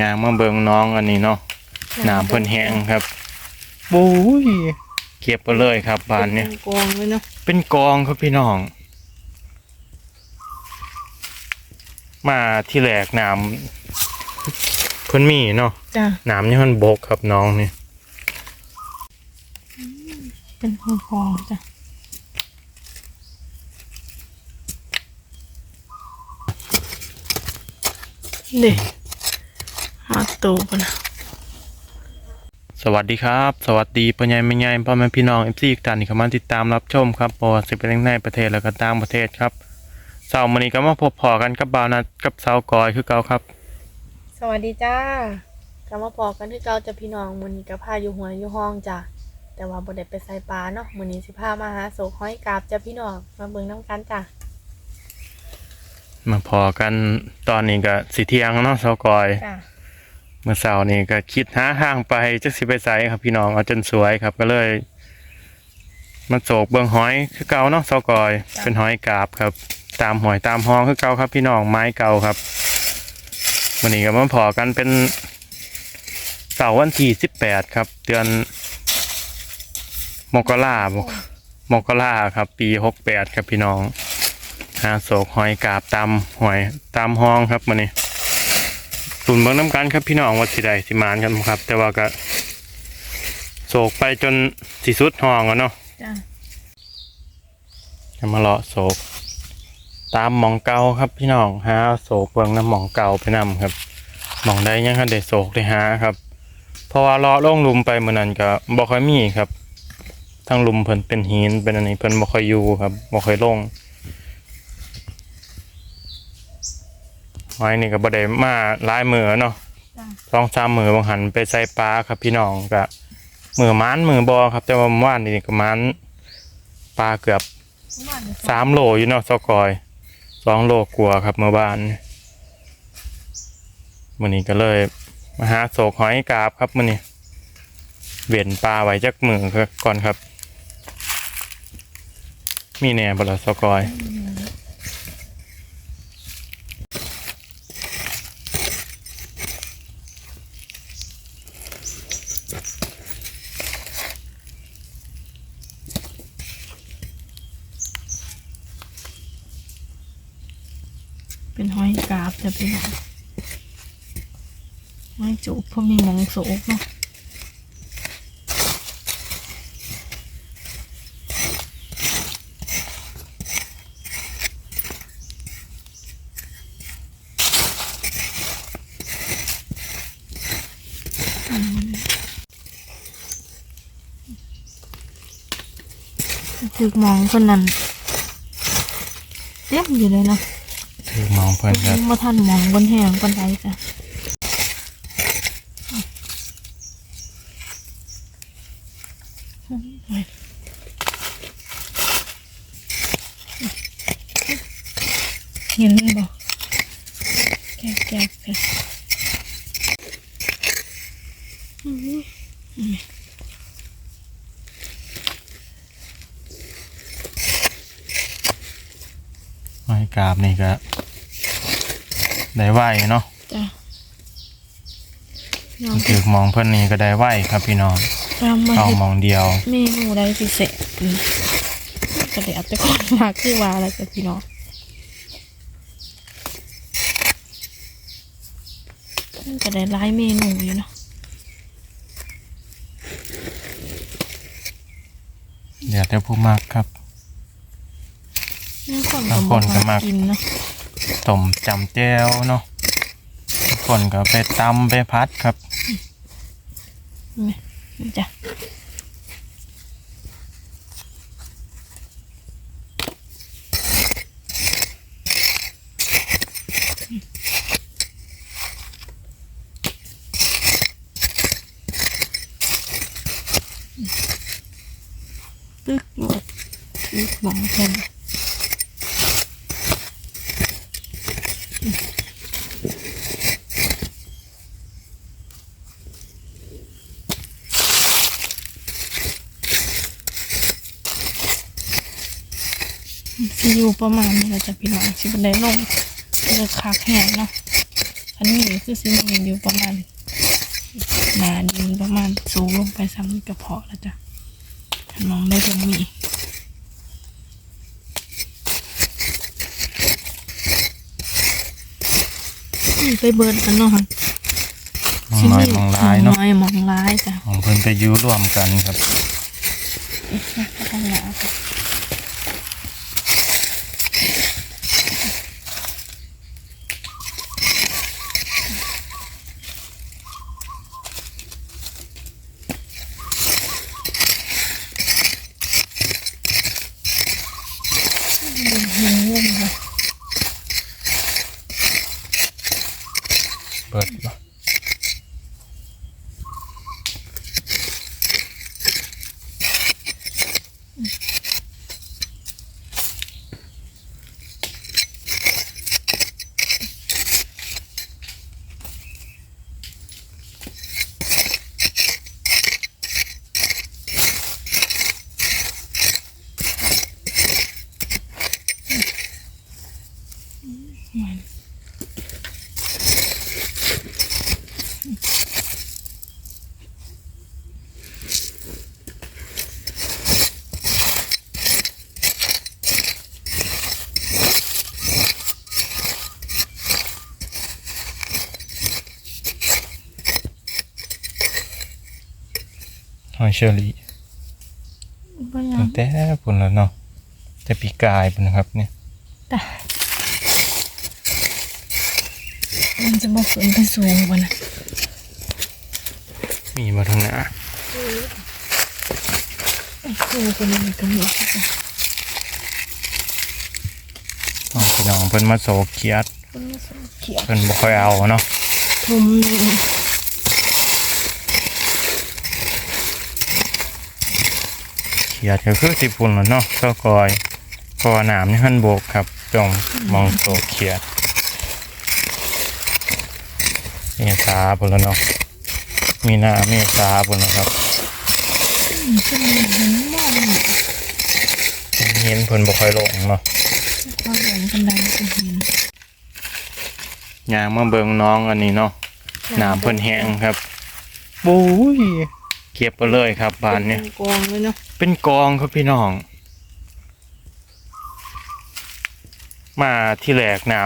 ยางมาเบิงน้องอันนี้เนาะน้ำเพิ่นแห้งครับบุ้ยเก็บไปเลยครับบานเนี่ยป็กองเลยเนาะเป็นกองครับพี่น้อง มาที่แรกน้ำเพิ่นมีเนาะจ้ะน้ำนี่มันบกครับน้องนี่เป็นกองกองๆจ้ะเด็ก หาตูปะนะสวัสดีครับ สวัสดีปัญญาไม่ใหญ่พ่อแม่พี่น้องเอฟซีท่านที่เข้ามาติดตามรับชมครับบอสิเป็นทั้งในประเทศและก็ต่างประเทศครับเสาร์มื้อนี้ก็มาพบพอกันกับบ่าวนัดกับสาวกอยคือเก่าครับ สวัสดีจ้ากลับมาพอกันที่เก่าจะพี่น้องมื้อนี้กับพาอยู่หัวอยู่ห้องจ้ะแต่ว่าบ่ได้ไปใส่ปลาเนาะมื้อนี้สิพามาหาโศกห้อยกาบจ้ะพี่น้องมาเบิ่งน้ำกันจ้ะมาพอกันตอนนี้ก็สิเที่ยงเนาะสาวกอย จ้ะ เมื่อเช้านี้ก็คิดหาทางไปจักสิไปไสครับพี่น้องเอาจนสวยครับก็เลยมาโศกเบิ่งหอยคือเก่าเนาะสาวกอย เป็นหอยกาบครับ ตามหอยตามห้องคือเก่าครับพี่น้องไม้เก่าครับวันนี้ก็มาพอกันเป็นเสาร์วันที่สิบแปดครับ เดือนมกรามกมกราครับ ปีหกแปดครับพี่น้องหาโศกหอยกาบตามหอยตามห้องครับวันนี้ ตุนเบิ่งน้ำกันครับพี่น้องว่าสิได้สิมานกันบ่ครับ แต่ว่าก็โศกไปจนสิสุดห้องแล้วเนาะจ้ะจะมาเลาะโศก ตามหมองเก่าครับพี่น้องหาโศกเบิ่งน้ำหมองเก่าไปนำครับหมองใดยังคันได้โศกได้หาครับ เพราะว่าเลาะลงหลุมไปมื้อนั้นก็บ่ค่อยมีครับทั้งหลุมเพิ่นเป็นหินเป็นอันนี้เพิ่นบ่ค่อยอยู่ครับบ่ค่อยลง ไม้นี่ก็บ่ได้มาหลายมื้อเนาะจ้ะสองสามมือบางหันไปใส่ปลาครับพี่น้องก็มือมันมือบอครับ แต่ว่าเมื่อวานนี่ก็มันปลาเกือบสามโลอยู่เนาะสกอยสองโลกลัวาครับเมื่อวานมื่อนี้ก็เลยมาหาโศกหอยกาบครับมื่อนี้เวียนปลาไว้จักมือก่อนครับ มีแหน่บลาสกอย เป็นห้อยกาบ จ้ะพี่น้องห้อยจูบเพราะมีหมองโศกเนาะถึกมองคนนั้นเต็มอยู่เลยเนาะ ถือมองเพื่อนครับ มาท่านมองบนแหงบนไดจ้ะเห็นบ่แก๊กแก๊กค่ะอื้อ หอยกาบนี่ก็ได้ไหวเนาะจ้ะน้องถือมองเพื่อนนี่ก็ได้ไหวครับพี่น้องตามมาเอาเห็ดมองเดียว เมนูใดพิเศษอืมก็เดี๋ยวแต่ก่อนมากคือว่าอะไรจ้ะพี่น้องมันก็ได้หลายเมนูอยู่เนาะเดี๋ยวเดี๋ยวผู้มากครับนี่คนบางคก็นบอกก็มามักกินเนาะต้มจำแจ้วเนาะทุกคนก็ไปตำไปพัดครับนี่นี่จ้ะตึกหมดตึกหมองแทน สิอยู่ประมาณนี้เราจะพี่น้องสิบันไดลงจะขาแห้งเนาะอันนี้คือสิมีอยู่ประมาณหนาดินประมาณสูงลงไปซ้ำนี่กระเพาะแล้วจ้ะถ้ามองได้ตรงนี้นี่ไปเบิร์ดกันเนาะมองน้อยมองลายเนาะน้อยมองลายจ้ะของเพิ่นไปอยู่ร่วมกันครับ หอยเชอรี่บ่ยัตั้งงแต่ปุ่นแล้วเนาะแต่ปีกายปุ่นนะครับเนี่ยแต่มันจะบอกขึ้นไปสูงกว่านะมีมาทางหน้าคือเป็นอะไรกันอยู่ค่ะอ๋อพี่น้องเพิ่นมาโศกเกียดคุณมาสูงเขียวเพิ่นบ่ค่อยเอาเนาะทุ่ม เกียดก็คือสิปุ่นแล้วเนาะก็กอยเพอน้ำนี่หันโบกครับจงมองโศกเกียดเมษาปุ่นแล้วเนาะมีหน้าเมษาปุ่นแล้วครับเห็นมองเพิ่นบ่ค่อยลงเนาะก็หลงกันได้ก็เห็นยางมาเบิ่งน้องอันนี้เนาะน้ำเพิ่นแห้งครับบุ้ยเก็บไปเลยครับบานเนี่ยกองเลยเนาะ เป็นกองครับพี่น้อง มาที่แรกน้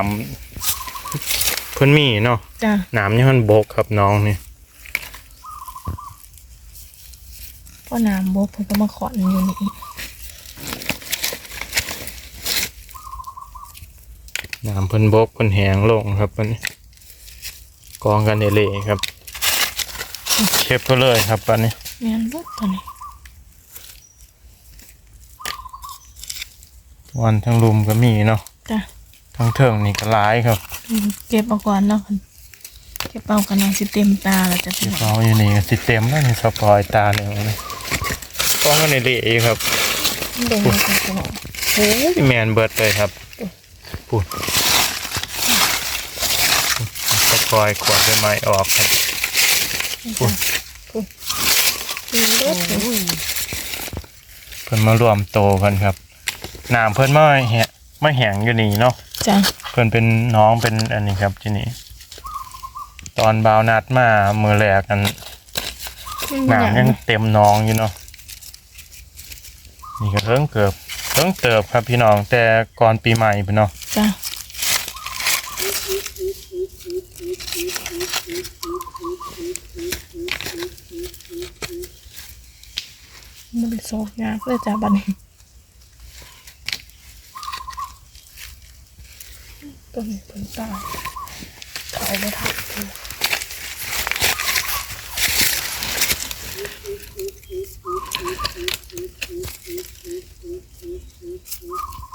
ำเพิ่นมีเนาะจ้ะน้ำนี่มันบกครับน้องนี่พ่อน้ำบกเพิ่นก็มาขอนอยู่นี่น้ำเพิ่นบกเพิ่นแห้งลงครับปันนี้กองกันเละๆครับเก็บไปเลยครับปันนี้แม่นบกตัวนี้ วันทั้งลุมก็มีเนาะจ้ะทั้งเทิงนี่ก็ร้ายครับอืมเก็บเอาก่อนเนาะเก็บเอากันนะสิเต็มตาแล้วจ้ะพี่เก็บน้องเอาอยู่นี่ก็สิเต็มแล้วนี่สปอยตาหนึ่งเลยกองกันเละๆอยู่ครับเบิ่งให้กันพี่น้องโอ้ยแมนเบิดเลยครับปุ่นสปอยขวดใบไม้ออกครับจ้ะพุ่นมีเลือดอยู่เพิ่นมารวมโตกันครับ น้ำเพิ่นมาแหะมาแห้งอยู่นี่เนาะจ้ะเพิ่นเป็นน้องเป็นอันนี้ครับที่นี่ตอนบาวนัดมามือแรกกันน้ำยังเต็มน้องอยู่เนาะนี่ก็เพิ่งเกือบเพิ่งเติบครับพี่น้องแต่ก่อนปีใหม่เพิ่นเนาะจ้ะมันเป็นโซกยากเลยจ้ะบัดนี้ ตัวนี้เพิ่นตายเขาไม่ทันเลย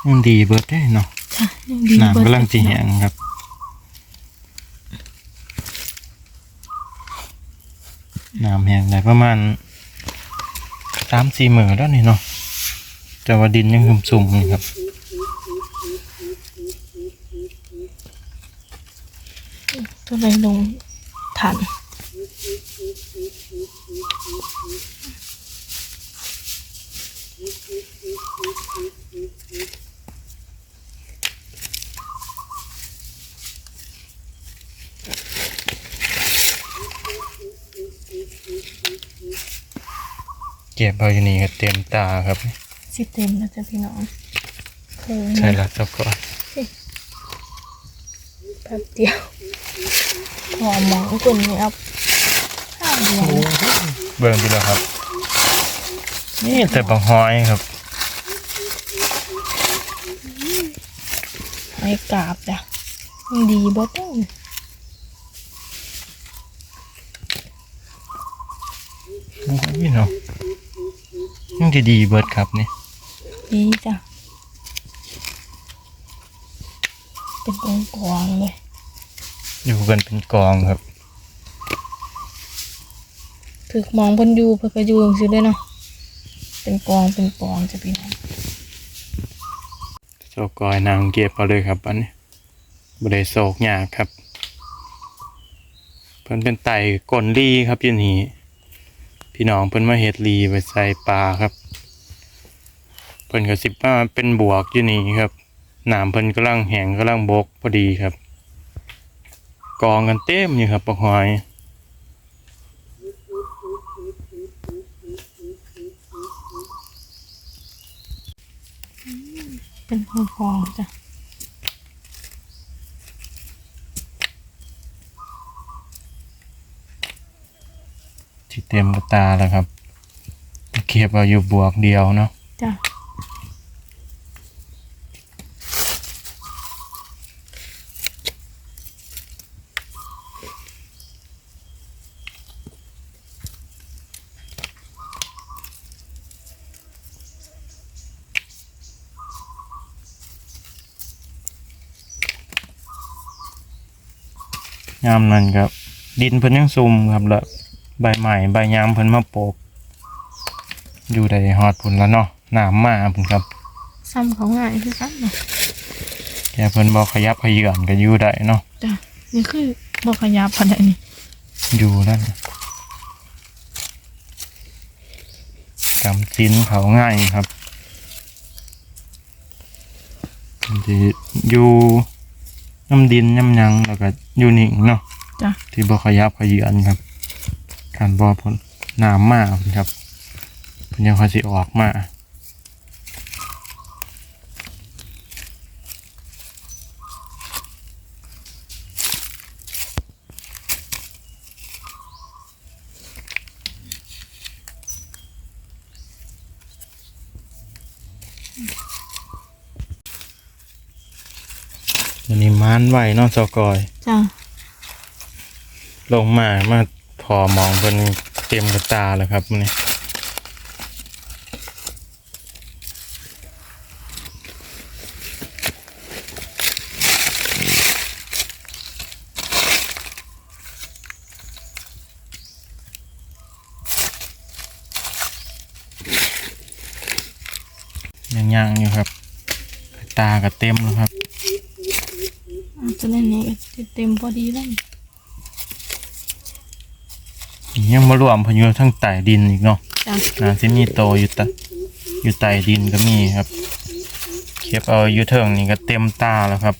มันดีเบิดได้เนาะจ้ะยังดีน้ำกำลังสิแห้งครับ น้ำแห้งได้ประมาณสามสี่หมื่นแล้วนี่เนาะแต่ว่าดินยังสุ่มๆนี่ครับ ไปลงทันเก็บเอาอยู่นี่ครับเต็มตาครับสิเต็มแล้วจ้ะพี่น้องใช่แล้วจ้ะก่อนแป๊บเดียว พอหมองคนนี้เอาข้าวเดียวเบิ่งดีแล้วครับ นี่แต่บางหอยครับไอ้กราบจ้ะมันดีบ่ต้องโอ้ยเนาะยังจะดีเบิดครับนี่ดีจ้ะเป็นกองกองๆเลย อยู่กันเป็นกองครับถึกมองเพิ่นอยู่เพิ่นก็อยู่จังซี่เด้อเนาะเป็นกองเป็นกองจ้ะพี่น้องเจ้าก่อยนางเก็บเอาเลยครับอันนี้บ่ได้โศกยากครับ เพิ่นเป็นไต่ก้นลีครับอยู่นี่พี่น้องเพิ่นมาเฮ็ดลีไว้ใส่ปลาครับ เพิ่นก็สิมาเป็นบวกอยู่นี่ครับน้ำเพิ่นกำลังแห้งกำลังบกพอดีครับ กองกันเต็มอยู่ครับปลาหอย เป็นกองกองๆจ้ะที่เต็มกระตาแล้วครับเก็บเอาอยู่บวกเดียวเนาะจ้ะ ยามนั้นครับ ดินเพิ่นยังซุ่มครับแล้วใบใหม่ใบยามเพิ่นมาโปกอยู่ได้ฮอดพุ่นแล้วเนาะน้ำมาพุ่นครับซ้ำเขาง่ายคือกันเนาะแค่เพิ่นบ่ขยับขยื่นก็อยู่ได้เนาะจ้ะนี่คือบ่ขยับปานใดนี่อยู่แล้วนะกำจิ้นเขาง่ายครับมันจะอยู่ น้ำดินน้ำหยังแล้วก็อยู่นิ่งเนาะจ้ะที่บ่ขยับขยื่นครับการบ่พ้นน้ำมาพุ่นครับเพิ่นยังค่อยสิออกมา วันนี้ มานไหวเนาะเจ้ากอย จ้ะลงมามาพอมองเป็นเต็มกระตาแล้วครับมื้อนี้ยังย่างอยู่ครับกระตาก็เต็มแล้วครับอาจจะ เล่นนี้ก็เต็มพอดีแล้วนี่ยังมารวมพายุทั้งใต้ดินอีกเนาะจ้ะน่าสิมีโตอยู่ตะอยู่ใต้ดินก็มีครับ เก็บเอาอยู่เทิงนี่ก็เต็มตาแล้วครับ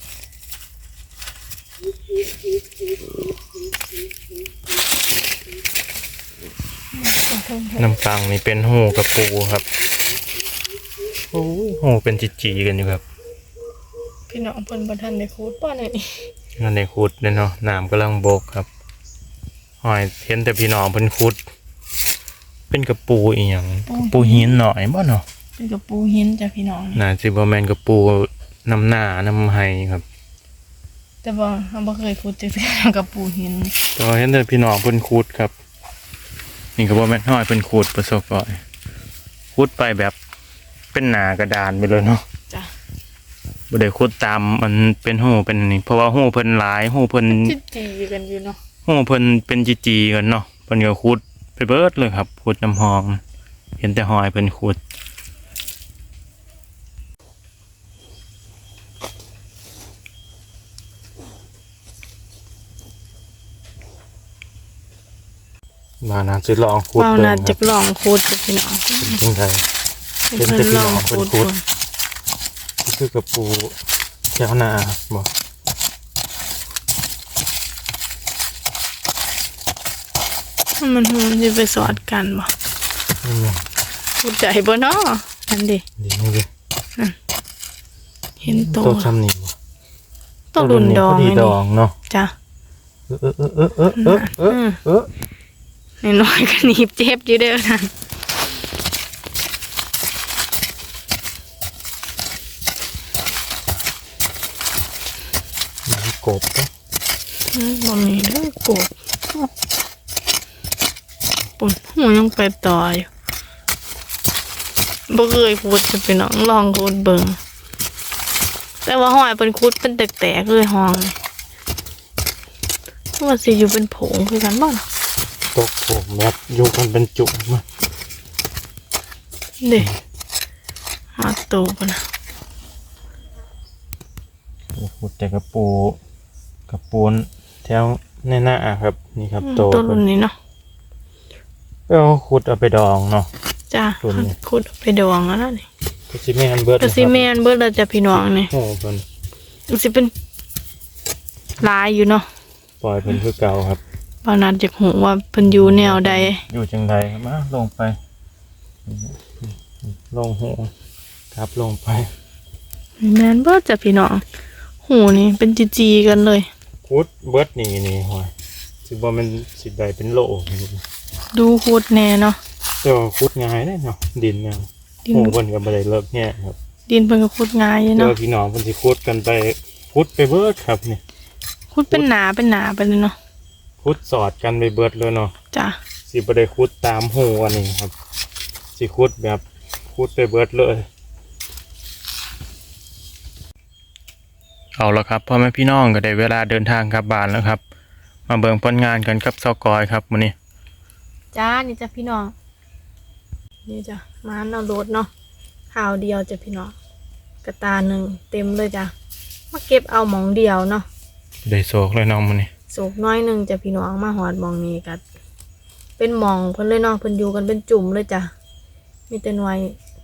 ขอโทษเถอะน้ำปังนี่เป็นหูกับปูครับโอ้ยหูเป็นจิจีๆกันอยู่ครับ พี่น้องเพิ่นบ่ทันได้คูดป้อนนี่ นั่นในขุดเนี่ยเนาะน้ำกำลังบกครับหอยเห็นแต่พี่น้องเพิ่นขุด เป็นกระปูอีหยังกระปูหินหน่อยบ่เนาะเป็นกระปูหินจ้ะพี่น้องนี่น่าสิบ่แม่นกระปูน้ำหน้าน้ำไห้ครับ แต่บ่เราบ่เคยคูดจักเทื่อกับปูหินแต่ว่าเห็นแต่พี่น้องเพิ่นขุดครับ นี่ก็บ่แม่นห้อยเพิ่นขุดประสบก่อยขุดไปแบบเป็นหนากระดานไปเลยเนาะจ้ะ บ่ได้ขุดตามมันเป็นหูเป็นนี่เพราะว่าหูเพิ่นหลายหูเพิ่นจิจีกันอยู่เนาะหูเพิ่นเป็นจีๆกันเนาะเพิ่นก็ขุดไปเบิดเลยครับขุดน้ำหอง เห็นแต่หอยเพิ่นขุดมานะสิลองขุดเว้าเบิ่น่างคจะรับลองคูดจ้ะพี่น้องเป็นจังไดเพิ่นลองคูดเพิ่นก่อน คือกระปูแก้วหน้าบ่มันมันสิไปสอดกันบ่นี่ไงพูดใจบ่เนาะอันดิดีนี่ดิเห็นโตโตซ้ำนี่บ่โตรุ่นดองพอดีอันดนี้องเนาะจ้ะเออเออเออเออเออเออเออน้อยๆก็หนีบเจ็บอยู่เด้อนั่น มี กบเนาะอืมบ่มีเด้อกบปุ่นหูยังไปต่ออยู่บ่เคยพูดจะเป็นน้องลองพูดเบิ่งแต่ว่าห้อยเป็นคุดเป็นแตกๆเลยห้องนี่ว่าสิอยู่เป็นผงคือกันบ่ล่ะตกผมแบบอยู่กันเป็นจุ่มมาเด้มาโตปะนะโอ้โหแต่กระปู กระปูนแถวในหน้าครับ นี่ครับอืมโตตัวรุ่นนี้เนาะก็ขุดเอาไปดองเนาะจ้ารุ่นนี้คุดเอาไปดองแล้วนะนี่ก็สิแม่นเบิดก็สิแม่นเบิดแล้วจ้ะพี่น้องนี่โอ้เพิ่นมันสิเป็นลายอยู่เนาะปล่อยเพิ่นคือเก่าครับบานัดจากหูว่าเพิ่นอยู่แนวใด อยู่จังไดครับมาลงไป ลงหูครับลงไปแม่นเบิดจ้ะพี่น้องหูนี่เป็นจีๆกันเลย คุดเบิดนี่นี่หอยสิบ่แมันสิได้เป็นโลดูคุดแน่เนาะแต่ว่าคุดง่ายเด้เนาะดินเนี่ยดินโอ้เพิ่นก็บ่ได้เลิกแง่ครับ ดินเพิ่นก็คุดง่ายอยู่แต่เนาะว่าพี่น้องเพิ่นสิคุดกันไปคุดไปเบิดครับนี่คุดเป็นหนาเป็นหนาไปเลยเนาะคุดสอดกันไปเบิดเลยเนาะจ้ะสิบ่ได้คุดตามหูอันนี้ครับ สิคุดแบบคุดไปเบิดเลย เอาละครับพ่อแม่พี่น้องก็ได้เวลาเดินทางกลับบ้านแล้วครับ มาเบิ่งผลงานกันกับซอกอยครับมื้อนี้จ้านี่จ้ะพี่น้องนี่จ้ะมาเอารถเนาะข่าวเดียวจ้ะพี่น้องกระตาหนึ่งเต็มเลยจ้ะมาเก็บเอาหมองเดียวเนาะได้โศกเลยน้องมื้อนี้สูกน้อยหนึ่งจ้ะพี่น้องมาหอดหมองนี้กันเป็นหมองเพิ่นเลยเนาะเพิ่นอยู่กันเป็นจุ่มเลยจ้ะมีแต่หน่วย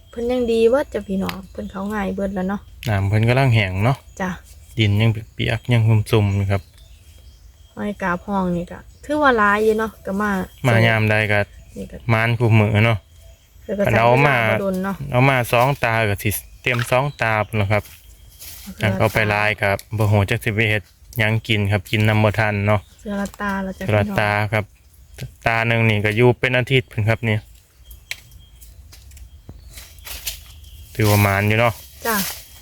เพิ่นยังดีเบิดจ้ะพี่น้องเพิ่นเขาง่ายเบิดแล้วเนาะน้ำเพิ่นกำลังแห้งเนาะจ้ะ ดินยังเปียกๆยังซุ่มๆอยู่ครับหอยกาพองนี่ก็ถือว่าหลายอยู่เนาะก็มามายามใดก็นี่ก็มานคู่มือเนาะเดี๋ยวก็อันใส่เอาเวลามาบ่โดนเนาะเอามาสองตาก็สิเตรียมสองตาพุ่นล่ะครับอันเอาไปลายครับบ่ฮู้จักสิไปเฮ็ดหยังกินครับกินน้ำบ่ทันเนาะเสือละตาแล้วจ้ะกระพี่น้องตาครับ ตาหนึ่งนี่ก็อยู่เป็นอาทิตย์เพิ่นครับนี่ถือว่ามานอยู่เนาะจ้ะ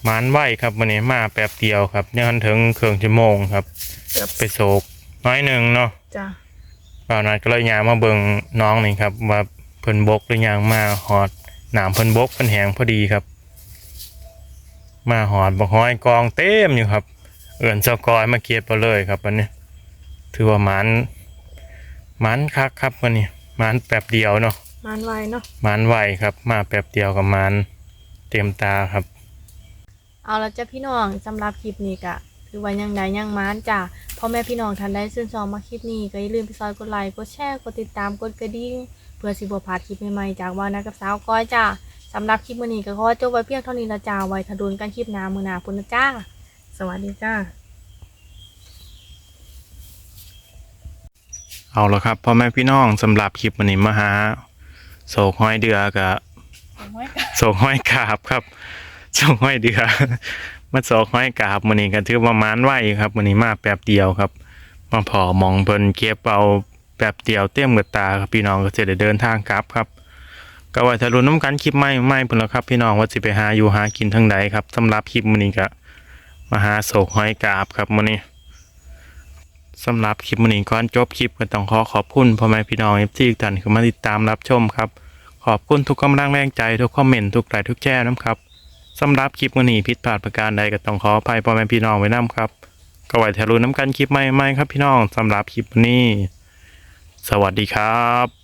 มานไหวครับวันนี้มาแป๊บเดียวครับยังทันถึงเครื่องชั่วโมงครับเกือบไปโศกน้อยหนึ่งเนาะจ้ะบ่าวนัดก็เลยยางมาเบิ่งน้องนี่ครับว่าเพิ่นบกหรือยางมาหอดหนามเพิ่นบกเพิ่นแหงพอดีครับ มาหอดบอกห้อยกองเต็มอยู่ครับ เอื่นเจ้ากอยมาเก็บเอาเลยครับวันนี้ ถือว่ามันมันคักครับวันนี้มันแป๊บเดียวเนาะมันไวเนาะมันไหวครับ มาแป๊บเดียวกับมันเต็มตาครับ เอาละจ้ะพี่น้องสำหรับคลิปนี้ก็ถือว่ายังใดยังมานจ้ะพ่อแม่พี่น้องท่านใดชื่นชอบมาคลิปนี้ก็อย่าลืมไปซอยกดไลค์กดแชร์กดติดตามกดกระดิ่งเพื่อสิบ่พลาดคลิปใหม่ๆจากว่านะกับสาวก้อยจ้ะสำหรับคลิปมื้อนี้ก็ขอจบไว้เพียงเท่านี้ละจ้าไว้ทะดุนกันคลิปหน้ามื้อหน้าพุ่นนะจ้า สวัสดีจ้า เอาละครับพ่อแม่พี่น้องสำหรับคลิปวันนี้มาหาโศกห้อยเดือกับโศกห้อยกาบครับ โศกห้อยเดือมาโศกห้อยกาบมันนี้ก็ถือว่ามานไหวครับมันนี้มาแป๊บเดียวครับ มาพอมองเพิ่นเก็บเอาแป๊บเดียวเต็มกับตาครับพี่น้องก็จะได้เดินทางกลับครับก็ไว้ทะลุน้ำกันคลิปไม่ไม่พุ่นแล้วครับ พี่น้องว่าสิไปหาอยู่หากินทางใดครับสำหรับคลิปมันนี้ก็มาหาโศกห้อยกาบครับมันนี้สำหรับคลิปวันนี้ก่อนจบคลิปก็ต้องขอขอบคุณพ่อแม่พี่น้องเอฟซีทุกท่านที่มาติดตามรับชมครับขอบคุณทุกกำลังแรงใจทุกคอมเมนต์ทุกไลค์ทุกแชร์นะครับ สำหรับคลิปวันนี้ผิดพลาดประการใดก็ต้องขออภัยพ่อแม่พี่น้องไว้น้ำครับ ก็ไว้ทะลุน้ำกันคลิปใหม่ๆครับพี่น้องสำหรับคลิปวันนี้ สวัสดีครับ